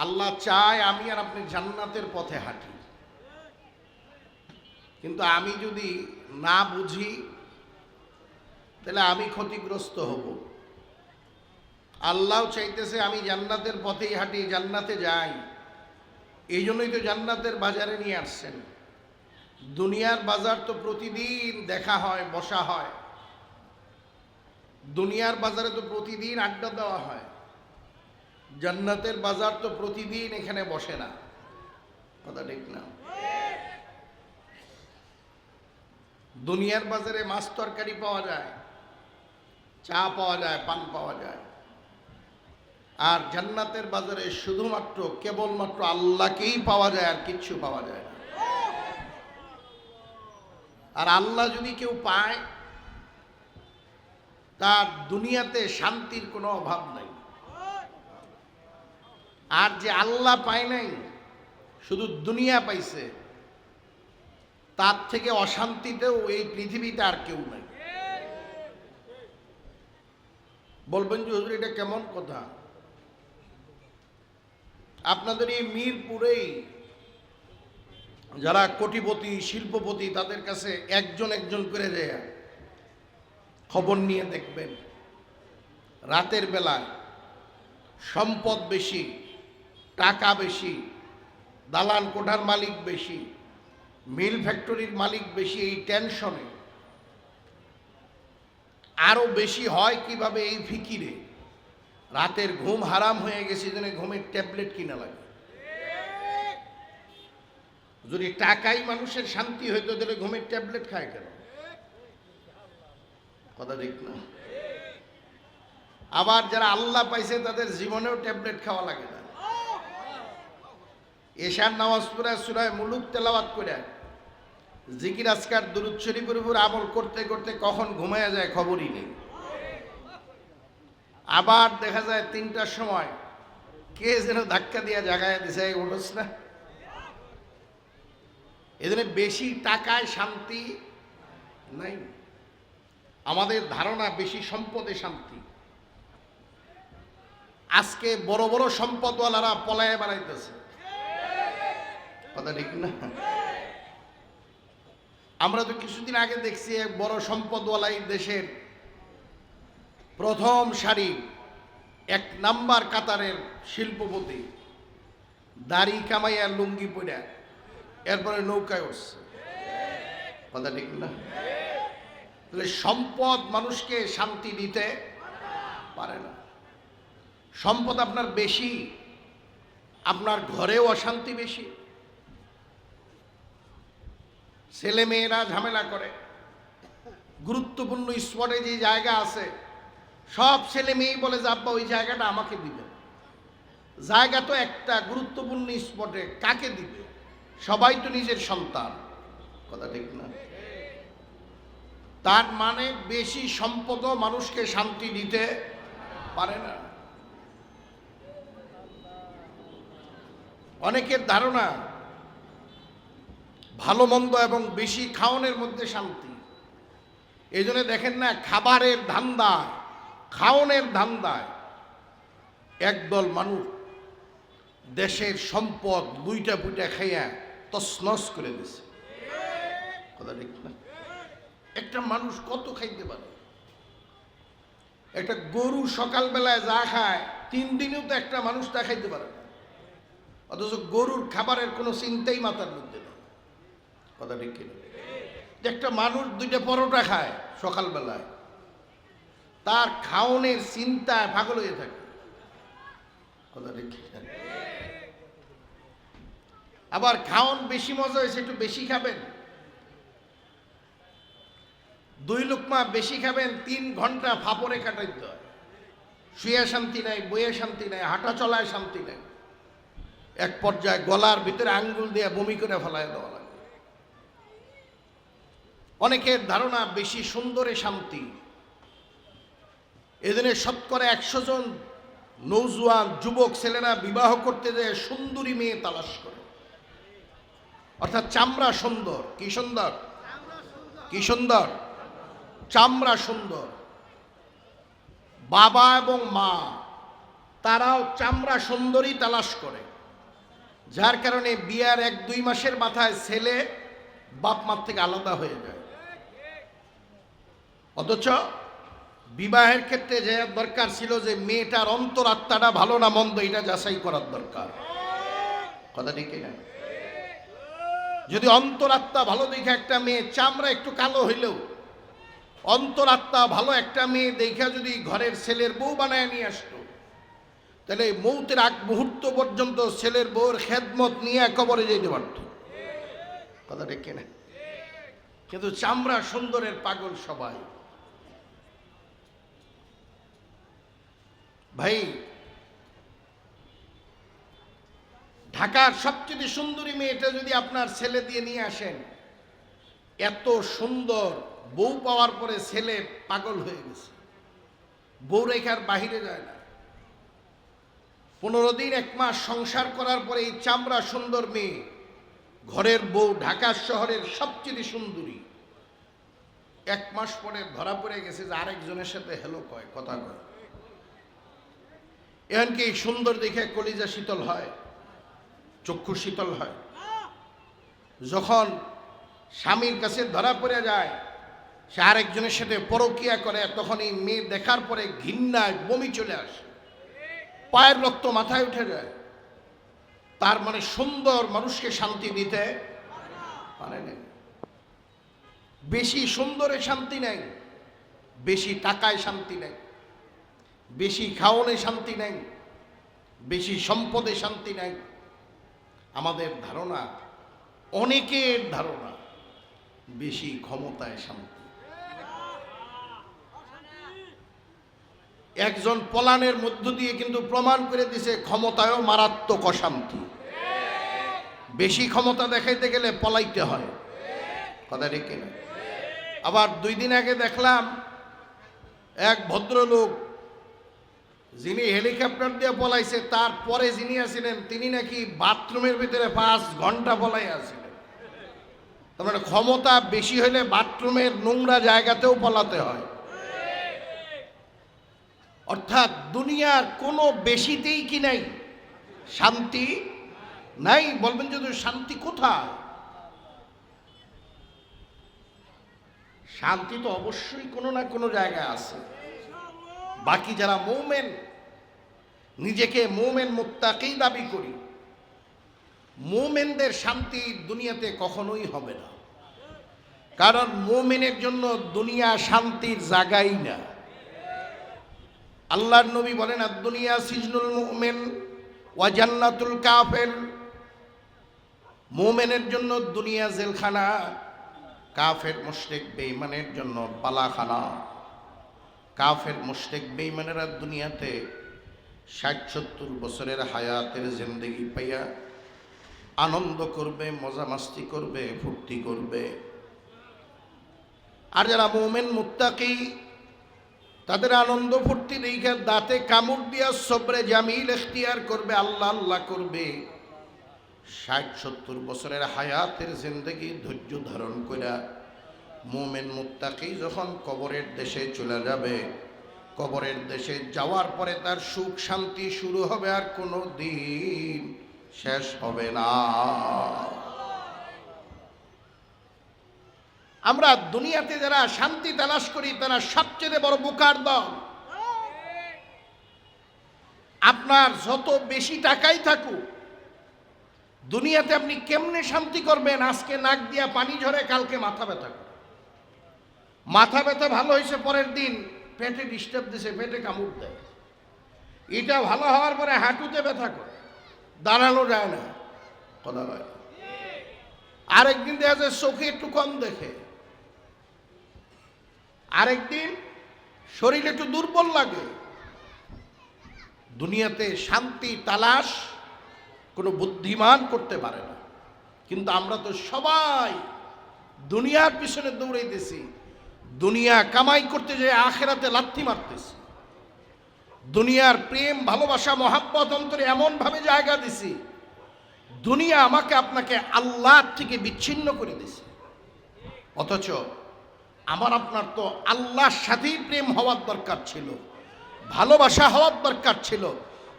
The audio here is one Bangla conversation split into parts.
আল্লাহ চায় আমি আর আপনি জান্নাতের পথে হাঁটি। কিন্তু আমি যদি না বুঝি, তাহলে আমি ক্ষতিগ্রস্ত হব। আল্লাহ চাইতেছে আমি জান্নাতের পথেই হাঁটি, জান্নাতে যাই। এই জন্যই তো জান্নাতের বাজারে নিয়ে আসছেন। দুনিয়ার বাজার তো প্রতিদিন দেখা হয়, বসা হয়। দুনিয়ার বাজারে তো প্রতিদিন আড্ডা দেওয়া হয়। জান্নাতের বাজার তো প্রতিদিন এখানে বসে না। কথা ঠিক না? দুনিয়ার বাজারে মাছ তরকারি পাওয়া যায়, চা পাওয়া যায়, পান পাওয়া যায়। আর জান্নাতের বাজারে শুধুমাত্র, কেবলমাত্র আল্লাহকেই পাওয়া যায় আর কিচ্ছু পাওয়া যায় না। আর আল্লাহ যদি কেউ পায়, তার দুনিয়াতে শান্তির কোনো অভাব নাই। আর যে আল্লাহ পায় নাই, শুধু দুনিয়া পাইছে, তার থেকে অশান্তিতেও এই পৃথিবীতে আর কেউ নাই। বলবেন যে, হুজুর, এটা কেমন কথা? আপনাদের এই মিরপুরেই যারা কোটিপতি, শিল্পপতি, তাদের কাছে একজন একজন করে দেয়া খবর নিয়ে দেখবেন, রাতের বেলায় সম্পদ বেশি। টাকা বেশি, দালান কোঠার মালিক বেশি, মিল ফ্যাক্টরির মালিক বেশি, এই টেনশনে। আরও বেশি হয় কীভাবে এই ফিকিরে? রাতের ঘুম হারাম হয়ে গেছে জন্য ঘুমের ট্যাবলেট কিনা লাগে। যদি টাকাই মানুষের শান্তি হইতো তাহলে ঘুমের ট্যাবলেট খায় কেন? কথা ঠিক না? আবার যারা আল্লাহ পাইছে, তাদের জীবনেও ট্যাবলেট খাওয়া লাগে না। এশার নামাজ পড়ে, সুরায় মুলুক তেলাওয়াত করে। জিকির, আজকার, দুরুদ শরীফের উপর আমল করতে করতে কখন ঘুমায়া যায় খবরই নেই। আবার দেখা যায় তিনটার সময় কে যেন ধাক্কা দিয়ে জাগায় দিছে উঠোস না? এজন্য বেশি টাকায় শান্তি নাই। আমাদের ধারণা বেশি সম্পদে শান্তি। আজকে বড় বড় সম্পদওয়ালারা পলায় বেড়াইতেছে। কথা ঠিক না? আমরা তো কিছুদিন আগে দেখছি এক বড় সম্পদওয়ালা দেশের প্রথম সারি, এক নাম্বার কাতারের শিল্পপতি, দাড়ি কামাইয়া লুঙ্গি পড়া এরপরে নৌকায় উঠছে। কথা ঠিক না? তাহলে সম্পদ মানুষকে শান্তি দিতে পারে না। সম্পদ আপনার বেশি, আপনার ঘরেও অশান্তি বেশি। ছেলে মেয়েরা ঝামেলা করে। গুরুত্বপূর্ণ স্পটে যে জায়গা আছে, সব ছেলে মেয়েই বলে যে, আব্বা, ওই জায়গাটা আমাকে দিবে। জায়গা তো একটা গুরুত্বপূর্ণ স্পটে কাকে দিবে? সবাই তো নিজের সন্তান। কথা ঠিক না? তার মানে বেশি সম্পদও মানুষকে শান্তি দিতে পারে না। অনেকের ধারণা ভালো মন্দ এবং বেশি খাওয়ানোর মধ্যে শান্তি। এই জন্য দেখেন না, খাবারের ধান্দায় খাওয়ানোর ধান্দায় একদল মানুষ দেশের সম্পদ বুইটা বুইটা খাইয়া তসনস করে দিছে। কথা ঠিক না? একটা মানুষ কত খাইতে পারে? একটা গরু সকালবেলায় যা খায়, তিন দিনেও তো একটা মানুষ তা খাইতে পারে অথচ গরুর খাবারের কোনো চিন্তাই মাথার মধ্যে নেই। কথা ঠিক কিনা একটা মানুষ দুইটা পরোটা খায় সকালবেলায়, তার খাওনের চিন্তায় পাগল হয়ে থাকে। কথা ঠিক আবার খাওন বেশি মজা হয়েছে, একটু বেশি খাবেন। দুই লোকমা বেশি খাবেন, তিন ঘণ্টা ফাপড়ে কাটাইতে হয়। শুয়ে শান্তি নাই বইয়ে শান্তি নাই, হাঁটা চলায় শান্তি নাই। এক পর্যায়ে গলার ভিতরে আঙ্গুল দিয়ে বমি করে ফেলায় দেওয়া অনেকের ধারণা বেশি সুন্দরে শান্তি। এদিনে শতকরা একশো জন নৌজওয়ান যুবক ছেলেরা বিবাহ করতে যায় সুন্দরী মেয়ে তালাশ করে। অর্থাৎ চামড়া সুন্দর। কি সুন্দর? কি সুন্দর? চামড়া সুন্দর। বাবা এবং মা, তারাও চামড়া সুন্দরী তালাশ করে। যার কারণে বিয়ার এক দুই মাসের মাথায় ছেলে বাপ মার থেকে আলাদা হয়ে যায়। অথচ বিবাহের ক্ষেত্রে যে দরকার ছিল যে মেয়েটার অন্তরাত্মাটা ভালো না মন্দ, এটা যাচাই করার দরকার। কথা ঠিক না যদি অন্তরাত্মা ভালো দেখে একটা মেয়ে, চামড়া একটু কালো হইলেও অন্তরাত্মা ভালো একটা মেয়ে দেখা যদি ঘরের ছেলের বউ বানায় নিয়ে আসতো, তাহলে মৌতের আগ মুহূর্ত পর্যন্ত ছেলের বউর খেদমত নিয়ে কবরে যেতে পারত। কথা ঠিক না কিন্তু চামড়া সুন্দরের পাগল সবাই। ভাই, ঢাকার সবচেয়ে সুন্দরী মেয়েটা যদি আপনার ছেলে দিয়ে নিয়ে আসেন, এত সুন্দর বউ পাওয়ার পরে ছেলে পাগল হয়ে গেছে। বউ রেখার বাহিরে যায় না। পনেরো দিন, এক মাস সংসার করার পরে এই চামড়া সুন্দর মেয়ে ঘরের বউ ঢাকা শহরের সবচেয়ে সুন্দরী। এক মাস পরে ধরা পড়ে গেছে যে আরেকজনের সাথে হেলো কয়, কথা কয়। এমনকি সুন্দর দেখে কলিজা শীতল হয়, চক্ষু শীতল হয়। যখন স্বামীর কাছে ধরা পড়ে যায়, সে আরেকজনের সাথে পরকিয়া করে, তখন এই মেয়ে দেখার পরে ঘৃণায় বমি চলে আসে। পায়ের রক্ত মাথায় উঠে যায়। তার মানে সুন্দর মানুষকে শান্তি দিতে পারে না বেশি সুন্দরে শান্তি নেই, বেশি টাকায় শান্তি নেই। বেশি খাওয়ানে শান্তি নেই, বেশি সম্পদে শান্তি নাই। আমাদের ধারণা, অনেকের ধারণা, বেশি ক্ষমতায় শান্তি। একজন পলানের মধ্য দিয়ে কিন্তু প্রমাণ করে দিছে, ক্ষমতায়ও মারাত্মক অশান্তি। বেশি ক্ষমতা দেখাইতে গেলে পলাইতে হয়। কথা রেখে আবার দুই দিন আগে দেখলাম, এক ভদ্রলোক যিনি হেলিকপ্টার দিয়ে পলাইছে তারপরে যিনি আছিলেন, তিনি নাকি বাথরুমের ভিতরে পাঁচ ঘণ্টা পলাই আছিলেন। তার মানে ক্ষমতা বেশি হলে বাথরুমের নোংরা জায়গাতেও পলাতে হয়। অর্থাৎ দুনিয়ার কোনো বেশিতেই কি নাই? শান্তি নাই? বলবেন যদি শান্তি কোথায়? শান্তি তো অবশ্যই কোনো না কোনো জায়গায় আছে। বাকি যারা মৌমেন, নিজেকে মৌমেন মুত্তাকেই দাবি করি, মোমেনদের শান্তি দুনিয়াতে কখনোই হবে না। কারণ মোমেনের জন্য দুনিয়া শান্তির জায়গাই না। আল্লাহর নবী বলেন আর দুনিয়া সিজনুল মুমেন, ওয়া জান্নাতুল কাফের। মোমেনের জন্য দুনিয়া জেলখানা, কাফের, মুশরিক, বেঈমানের জন্য পালাখানা কাফের মুশরিক বেঈমানেরা দুনিয়াতে ষাট সত্তর বছরের হায়াতের জিন্দগি পাইয়া আনন্দ করবে, মজা মাস্তি করবে, ফুর্তি করবে। আর যারা মোমেন, মুত্তাকি, তাদের আনন্দ ফুর্তি দেখে দাঁতে কামড় দিয়া সবরে জামিল এখতিয়ার করবে, আল্লাহ আল্লাহ করবে। ষাট সত্তর বছরের হায়াতের জিন্দগি ধৈর্য ধারণ করে মোমেন মুত্তাকি যখন কবরের দেশে চলে যাবে, কবরের দেশে যাওয়ার পরে তার সুখ শান্তি শুরু হবে আর কোনো দিন শেষ হবে না। আমরা দুনিয়াতে যারা শান্তি তালাশ করি, তারা সবচেয়ে বড় বোকার দল। আপনার যত বেশি টাকাই থাকুক, দুনিয়াতে আপনি কেমনে শান্তি করবেন? আজকে নাক দিয়া পানি ঝরে, কালকে মাথা ব্যথা করে। মাথা ব্যথা ভালো হয়েছে পরের দিন, পেটে ডিস্টার্ব দিছে, পেটে কামড় দেয়। এটা ভালো হওয়ার পরে হাঁটুতে ব্যথা করে, দাঁড়ানো যায় না, কথা নয় আরেকদিন দেখা যায় চোখে একটু কম দেখে। আরেকদিন শরীর একটু দুর্বল লাগে। দুনিয়াতে শান্তি, তালাশ, কোনো বুদ্ধিমান করতে পারে না। কিন্তু আমরা তো সবাই দুনিয়ার পিছনে দৌড়াইতেছি। দুনিয়া কামাই করতে যে আখেরাতে লাথি মারতেছি। দুনিয়ার প্রেম, ভালোবাসা, মহাব্বত অন্তরে এমনভাবে জায়গা দিছি। দুনিয়া আমাকে আপনাকে আল্লাহ থেকে বিচ্ছিন্ন করে দিছে। অথচ আমার আপনার তো আল্লাহর সাথেই প্রেম হওয়ার দরকার ছিল, ভালোবাসা হওয়ার দরকার ছিল,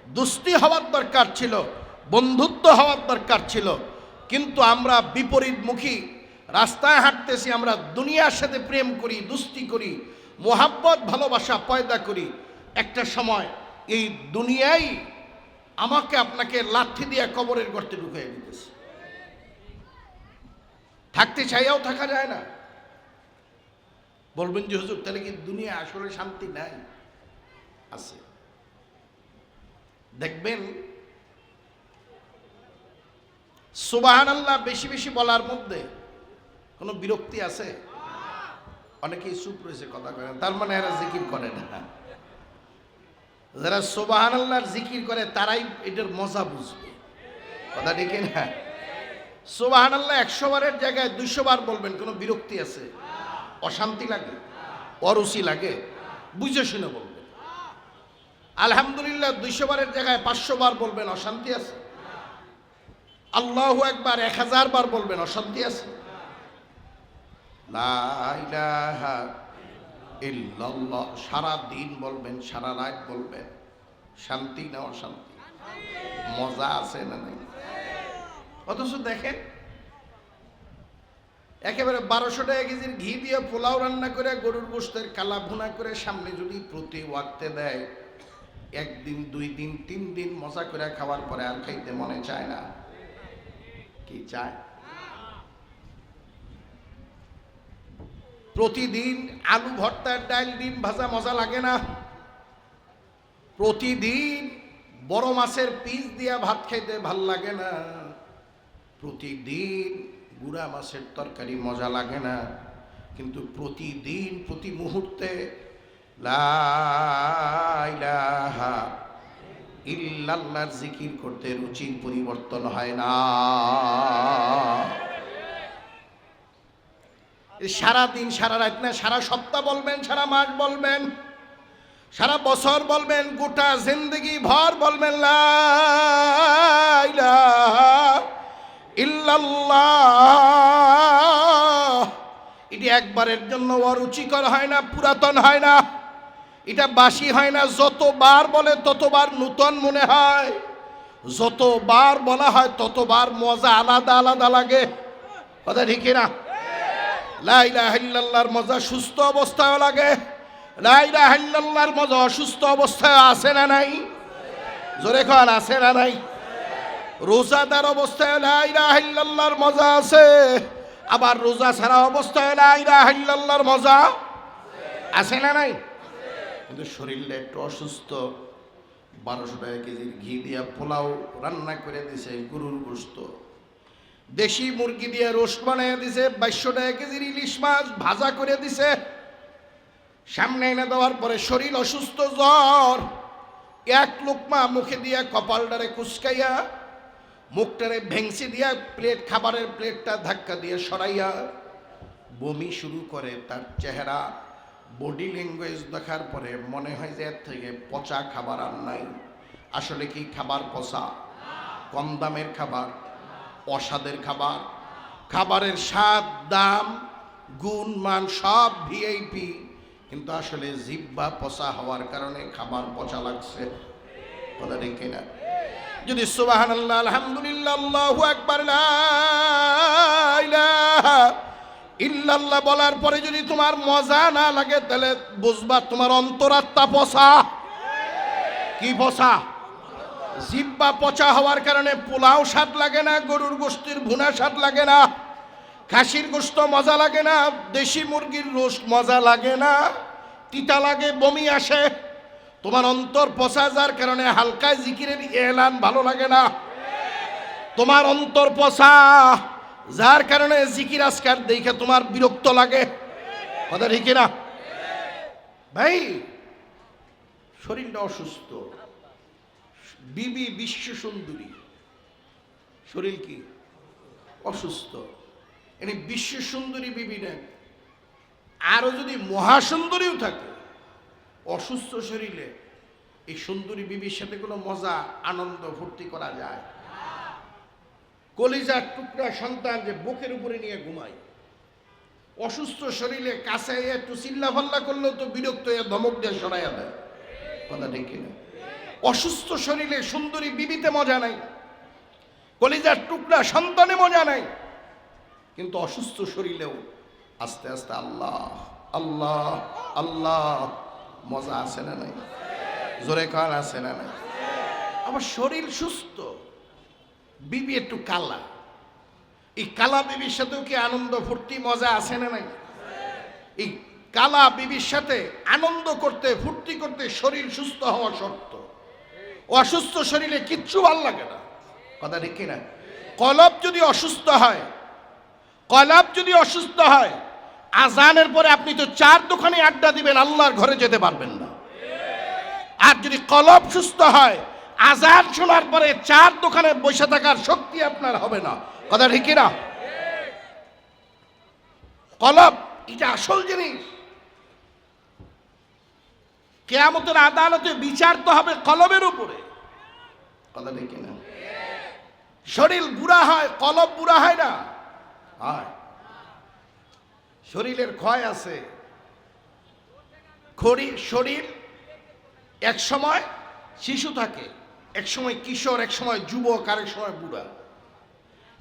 দুস্তি হওয়ার দরকার ছিল, বন্ধুত্ব হওয়ার দরকার ছিল। কিন্তু আমরা বিপরীতমুখী রাস্তায় হাঁটতেছি, আমরা দুনিয়ার সাথে প্রেম করি, দুস্তি করি, মোহাব্বত, ভালোবাসা পয়দা করি। একটা সময় এই দুনিয়াই আমাকে আপনাকে লাঠি দিয়ে কবরের গর্তে ঢুকিয়ে দিতেছে। থাকতে চাইয়াও থাকা যায় না। বলবেন যে, হুজুর, তাহলে কি দুনিয়া আসলে শান্তি নাই? আছে। দেখবেন সুবাহান আল্লাহ বেশি বেশি বলার মধ্যে কোনো বিরক্তি আছে? অনেকেই চুপ রয়েছে কথা করেন তার মানে এরা জিকির করে না। যারা সোবাহান আল্লাহর জিকির করে, তারাই এটার মজা বুঝবে। কথা ঠিক না সোবাহান আল্লাহ একশো বারের জায়গায় দুইশো বার বলবেন, কোনো বিরক্তি আছে? অশান্তি লাগে? অরুচি লাগে? বুঝে শুনে বলবেন। আলহামদুলিল্লাহ দুইশো বারের জায়গায় পাঁচশো বার বলবেন, অশান্তি আছে? আল্লাহ একবার এক হাজার বার বলবেন, অশান্তি আছে? সারা দিন বলবেন, সারা রাত বলবেন, শান্তি না অশান্তি? মজা আছে না নাই? অথচ দেখেন, একেবারে বারোশো টাকা কেজির ঘি দিয়ে পোলাও রান্না করে, গরুর গোস্তের কালা ভুনা করে সামনে যদি প্রতি ওয়াক্তে দেয়, একদিন, দুই দিন, তিন দিন মজা করে খাওয়ার পরে আর খাইতে মনে চায় না। কি চায়? প্রতিদিন আলু ভর্তার ডাল, ডিম ভাজা মজা লাগে না। প্রতিদিন বড় মাছের পিস দিয়া ভাত খাইতে ভালো লাগে না। প্রতিদিন গুড়া মাছের তরকারি মজা লাগে না। কিন্তু প্রতিদিন, প্রতি মুহূর্তে লা ইলাহা ইল্লাল্লাহর জিকির করতে রুচির পরিবর্তন হয় না। সারা দিন সারা রাত না, সারা সপ্তাহ বলবেন, সারা মাস বলবেন, সারা বছর বলবেন, গোটা জিন্দগি ভর বলবেন এটি একবারের জন্য অরুচিকর হয় না, পুরাতন হয় না। এটা বাসি হয় না, যতবার বলে ততবার নূতন মনে হয়। যতবার বলা হয় ততবার মজা আলাদা আলাদা লাগে। কথা ঠিক না লাইলাহিল্লাহর মজা সুস্থ অবস্থায় লাগে। লাইলাহিল্লাহর মজা অসুস্থ অবস্থায় আছে না নাই? জোরে খান আছে না নাই? রোজাদার অবস্থায় লাইলাহিল্লাহর মজা আছে। আবার রোজা ছাড়া অবস্থায় লাইলাহিল্লাহর মজা আছে না নাই? কিন্তু শরীরটা একটু অসুস্থ। বারোশো টাকা কেজির ঘি দিয়া পোলাও রান্না করে দিছে, গরুর গোস্ত দেশি মুরগি দিয়ে রোস্ট বানিয়ে দিছে, বাইশশো টাকা কেজির ইলিশ মাছ ভাজা করে দিছে। সামনে এনে দেওয়ার পরে শরীর অসুস্থ, জ্বর। এক লোকমা মুখে দিয়া কপালটারে কুচকাইয়া, মুখটারে ভেংসি দিয়া প্লেট, খাবারের প্লেটটা ধাক্কা দিয়ে সরাইয়া বমি শুরু করে তার চেহারা। বডি ল্যাঙ্গুয়েজ দেখার পরে মনে হয় যে এর থেকে পচা খাবার আর নাই। আসলে কি খাবার পচা? কম দামের খাবার। অসাদের খাবার। খাবারের স্বাদ, দাম, গুণ, মান সব ভিআইপি কিন্তু আসলে জিব্বা পচা হওয়ার কারণে খাবার পচা লাগছে। কথা ঠিক কিনা? যদি সুবাহান আল্লাহ আলহামদুলিল্লাহ, আকবার ইল্লাল্লাহ বলার পরে যদি তোমার মজা না লাগে, তাহলে বুঝবা তোমার অন্তরাত্মা পচা। কি পচা? জিব্বা পচা হওয়ার কারণে পোলাও স্বাদ লাগে না, গরুর গোস্তির ভুনা স্বাদ লাগে না, খাসির গোস্ত মজা লাগে না, দেশি মুরগির রোস্ট মজা লাগে না, তিতা লাগে, বমি আসে। তোমার অন্তর পচা যার কারণে হালকা জিকিরের এলান ভালো লাগে না। তোমার অন্তর পচা যার কারণে জিকির আজকার দেখে তোমার বিরক্ত লাগে। কথা ঠিক না? ভাই শরীরটা অসুস্থ বিবি বিশ্ব সুন্দরী। শরীর কি? অসুস্থ। এনে বিশ্ব সুন্দরী বিবি নেন আরও যদি মহাসুন্দরীও থাকে, অসুস্থ শরীরে এই সুন্দরী বিবির সাথে কোনো মজা, আনন্দ, ফুর্তি করা যায়? কলিজার টুকরা সন্তান যে বুকের উপরে নিয়ে ঘুমায়। অসুস্থ শরীরে কাছে একটু চিল্লা ফাল্লা করলেও তো বিরক্ত হয়ে ধমক দিয়ে সরাইয়া দেয়। কথা ঠিক কিনা? অসুস্থ শরীরে সুন্দরী বিবিতে মজা নাই, কলিজার টুকরা সন্তানে মজা নাই, কিন্তু অসুস্থ শরীরেও আস্তে আস্তে আল্লাহ আল্লাহ আল্লাহ, মজা আছে না নাই? জোরে কান আছে না নাই? আমার শরীর সুস্থ, বিবি একটু কালা, এই কালা বিবির সাথেও কি আনন্দ, ফুর্তি, মজা আছে না নাই? এই কালা বিবির সাথে আনন্দ করতে, ফুর্তি করতে শরীর সুস্থ হওয়া শর্ত। অসুস্থ শরীরে কিচ্ছু ভালো লাগে না। কথা ঠিক কিনা? কলব যদি অসুস্থ হয়, কলব যদি অসুস্থ হয়, আজানের পরে আপনি তো চার দোকানে আড্ডা দিবেন, আল্লাহর ঘরে যেতে পারবেন না। আর যদি কলব সুস্থ হয়, আজান শোনার পরে চার দোকানে বসে থাকার শক্তি আপনার হবে না। কথা ঠিক না কলব, এটা আসল জিনিস। কেয়ামতের আদালতে বিচার তো হবে কলবের উপরে। কথা ঠিক না শরীর বুড়া হয় কলব বুড়া হয় না? হয়। শরীরের ক্ষয় আছে। খড়ি- শরীর এক সময় শিশু থাকে এক সময় কিশোর এক সময় যুবক আর এক সময় বুড়া।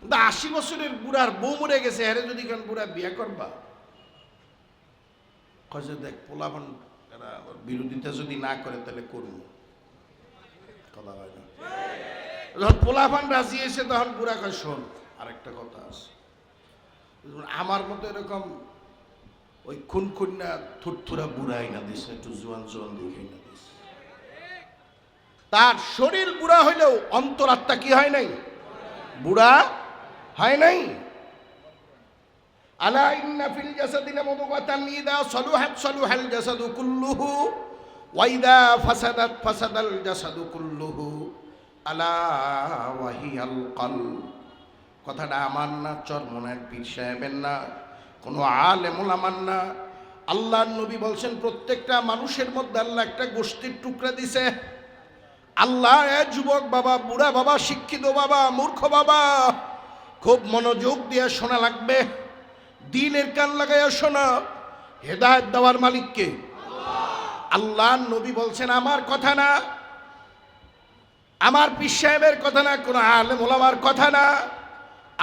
কিন্তু আশি বছরের বুড়ার বউ মরে গেছে হ্যারে যদি কেন বুড়া বিয়ে করবা? কয়ে দেখ পোলাপন এরা ওর বিরোধিতা যদি না করে, তাহলে করুন কথা হয় না। যখন পোলাপান রাজি এসে তখন বুড়া কয়, শোন, আরেকটা কথা আছে। আমার মতো এরকম ওই খুন খুন্না থুরথুরা বুড়াই না দিস একটু জোয়ান জোয়ান দেখে না দিস তার শরীর বুড়া হইলেও অন্তরাত্মা কি হয় নাই? বুড়া হয় নাই? আলা ইন্না ফিল জাসাদি লামুদগাতান ইদা সালুহাত সালুহাল জাসাদু কুল্লুহু, ওয়া ইদা ফাসাদাত ফাসাদাল জাসাদু কুল্লুহু, আলা ওয়াহিয়াল কলব। কথাটা আমার না চরমনের পীর সাহেবের না, কোনো আলেমুল আমার না। আল্লাহ নবী বলছেন, প্রত্যেকটা মানুষের মধ্যে আল্লাহ একটা গোষ্ঠীর টুকরা দিছে। আল্লাহ যুবক বাবা, বুড়া বাবা, শিক্ষিত বাবা, মূর্খ বাবা, খুব মনোযোগ দিয়ে শোনা লাগবে। দিনের কান লাগাইয়া শোনা, হেদায়ত দেওয়ার মালিককে। আল্লাহ নবী বলছেন, আমার কথা না, আমার পীর সাহেবের কথা না, কোনো আলেম ওলামার কথা না।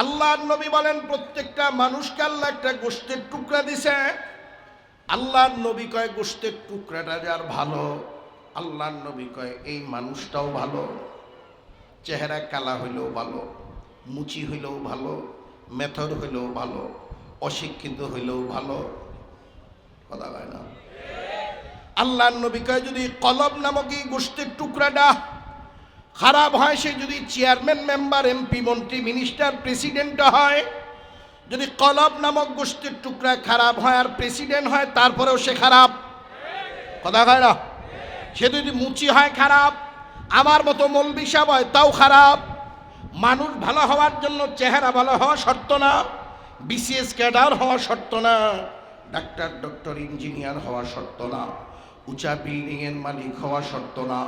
আল্লাহর নবী বলেন, প্রত্যেকটা মানুষকে আল্লাহ একটা গোষ্ঠের টুকরা দিছে। আল্লাহর নবী কয়, গোষ্ঠের টুকরাটা যার ভালো। আল্লাহর নবী কয়, এই মানুষটাও ভালো। চেহারা কালা হইলেও ভালো, মুচি হইলেও ভালো, মেথর হইলেও ভালো। অশিক্ষিত হইলেও ভালো, কথা হয় না। আল্লাহর নবী কয় যদি কলব নামক এই গোষ্ঠীর টুকরাটা খারাপ হয়, সে যদি চেয়ারম্যান, মেম্বার, এমপি, মন্ত্রী, মিনিস্টার, প্রেসিডেন্ট হয়, যদি কলব নামক গোষ্ঠীর টুকরা খারাপ হয় আর প্রেসিডেন্ট হয়, তারপরেও সে খারাপ। কথা কয় না? সে যদি মুচি হয়, খারাপ। আমার মতো মৌলবি সাহেব হয়, তাও খারাপ। মানুষ ভালো হওয়ার জন্য চেহারা ভালো হওয়া শর্ত না। বিসিএস ক্যাডার হওয়া শর্ত না, ডাক্তার, ডক্টর, ইঞ্জিনিয়ার হওয়া শর্ত না, উঁচা বিল্ডিংয়ের মালিক হওয়া শর্ত না।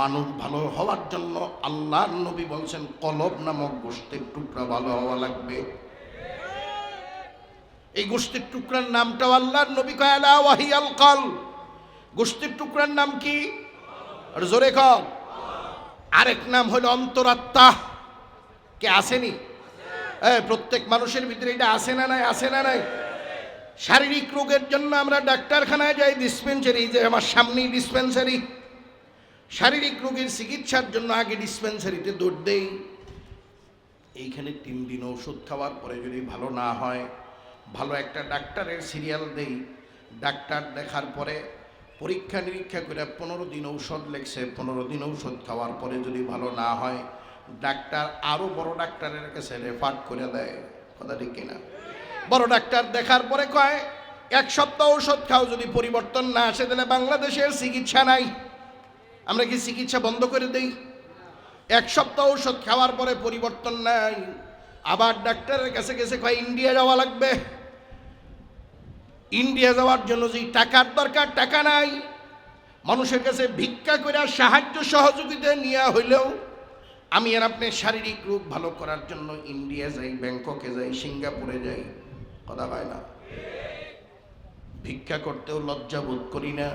মানুষ ভালো হওয়ার জন্য আল্লাহর নবী বলছেন, কলব নামক গোষ্ঠীর টুকরা ভালো হওয়া লাগবে। এই গোষ্ঠীর টুকরার নামটাও আল্লাহর নবী কয়ালা ওয়াহিয়াল কল। গোষ্ঠীর টুকরার নাম কি? জোরে কল আরেক নাম হলো অন্তরাত্মা। কে আসেনি? প্রত্যেক মানুষের ভিতরে এটা আসে না নাই আসে না নাই? শারীরিক রোগের জন্য আমরা ডাক্তারখানায় যাই ডিসপেন্সারি যে আমার সামনেই ডিসপেন্সারি শারীরিক রোগের চিকিৎসার জন্য আগে ডিসপেন্সারিতে দৌড় দেই। এইখানে তিন দিন ওষুধ খাওয়ার পরে যদি ভালো না হয়, ভালো একটা ডাক্তারের সিরিয়াল দেই। ডাক্তার দেখার পরে পরীক্ষা নিরীক্ষা করে পনেরো দিন ঔষধ লেগছে, পনেরো দিন ঔষধ খাওয়ার পরে যদি ভালো না হয় ডাক্তার আরও বড় ডাক্তারের কাছে রেফার করে দেয়, কথা ঠিক কিনা? বড় ডাক্তার দেখার পরে কয়, এক সপ্তাহ ঔষধ খাও, যদি পরিবর্তন না আসে, তাহলে বাংলাদেশের চিকিৎসা নাই। আমরা কি চিকিৎসা বন্ধ করে দেই? এক সপ্তাহ ঔষধ খাওয়ার পরে পরিবর্তন নাই। আবার ডাক্তারের কাছে গেছে কয়, ইন্ডিয়া যাওয়া লাগবে। ইন্ডিয়া যাওয়ার জন্য যে টাকার দরকার, টাকা নাই। মানুষের কাছে ভিক্ষা করে সাহায্য সহযোগিতা নেওয়া হইলেও আমি আর আপনি শারীরিক রোগ ভালো করার জন্য ইন্ডিয়া যাই, ব্যাংককে যাই, সিঙ্গাপুরে যাই, কথা হয় না? ভিক্ষা করতেও লজ্জা বোধ করি না,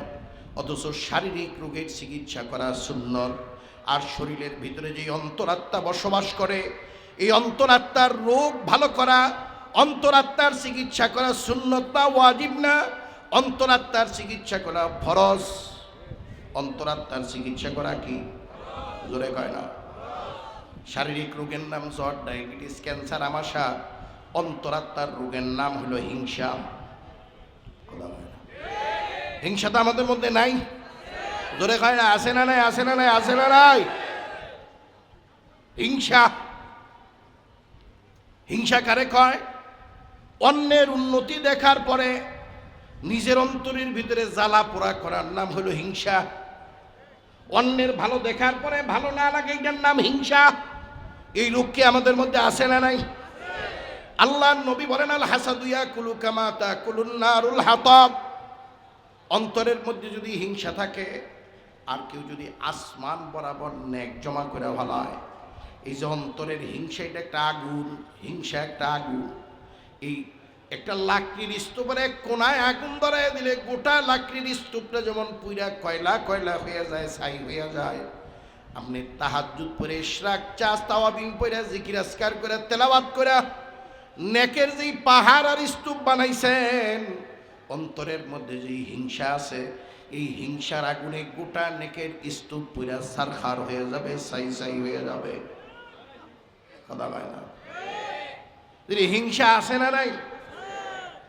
অথচ শারীরিক রোগের চিকিৎসা করা সুন্নত আর শরীরের ভিতরে যে অন্তরাত্মা বসবাস করে, এই অন্তরাত্মার রোগ ভালো করা, অন্তরাত্মার চিকিৎসা করা শূন্যতা ওয়াজিব না, অন্তরাত্মার চিকিৎসা করা ফরজ। অন্তরাত্মার চিকিৎসা করা কি? জোরে কয় না? শারীরিক রোগের নাম জ্বর, ডায়াবেটিস, ক্যান্সার, আমাশা, অন্তরাত্মার রোগের নাম হলো হিংসা। হিংসা তো আমাদের মধ্যে নাই। জোরে কয় না আসে না নাই আসে না নাই আসে না নাই? হিংসা। হিংসা কারে কয়? অন্যের উন্নতি দেখার পরে নিজের অন্তরের ভিতরে জ্বালা পোড়া করার নাম হলো হিংসা। অন্যের ভালো দেখার পরে ভালো না লাগে এটার নাম হিংসা। এই রোগ কি আমাদের মধ্যে আসে না নাই? আল্লাহ নবী বলেন, আল হাসাদুয়া কুলু কামাতা কুলুন নারুল হাতাব। অন্তরের মধ্যে যদি হিংসা থাকে, আর কেউ যদি আসমান বরাবর ন্যাক জমা করে ভালায় এই যে অন্তরের হিংসা, এটা একটা আগুন, হিংসা একটা আগুন। এই একটা লাকড়ির স্তূপের এক কোনায় আগুন ধরায় দিলে গোটা লাকড়ির স্তূপটা যেমন পুইরা কয়লা কয়লা হয়ে যায়, ছাই হয়ে যায়। আপনি তাহাজুদ পরে ইশরাক চাষ তাওয়াবিন পরে জিকিরাজকার করে তেলাবাদ করে নেকের যেই পাহাড় আর স্তূপ বানাইছেন, অন্তরের মধ্যে যেই হিংসা আছে, এই হিংসার আগুনে গোটা নেকের স্তূপ পুরা সারখার হয়ে যাবে, সাই সাই হয়ে যাবে। কথা না? যদি হিংসা আসে না নাই,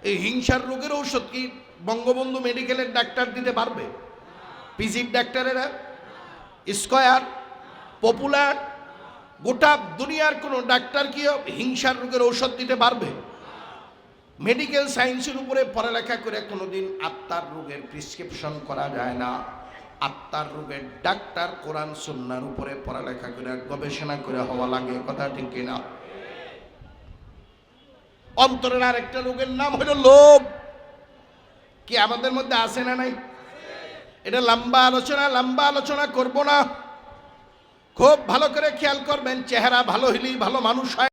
এই হিংসার রোগের ঔষধ কি বঙ্গবন্ধু মেডিকেলের ডাক্তার দিতে পারবে? পিজির ডাক্তারেরা? স্কয়ার? পপুলার গোটা দুনিয়ার কোনো ডাক্তার কি হিংসার রোগের ঔষধ দিতে পারবে? মেডিকেল সায়েন্সের উপরে পড়ালেখা করে কোনোদিন আত্মার রোগের প্রিসক্রিপশন করা যায় না। আত্মার রোগের ডাক্তার কোরআন, সুন্নার উপরে পড়ালেখা করে, গবেষণা করে হওয়া লাগে, কথা ঠিক কিনা? অন্তরের আরেকটা রোগের নাম হলো লোভ। কি আমাদের মধ্যে আছে না নাই? এটা লম্বা আলোচনা লম্বা আলোচনা করব না। খুব ভালো করে খেয়াল করবেন চেহারা ভালো হলেই ভালো মানুষ হয়।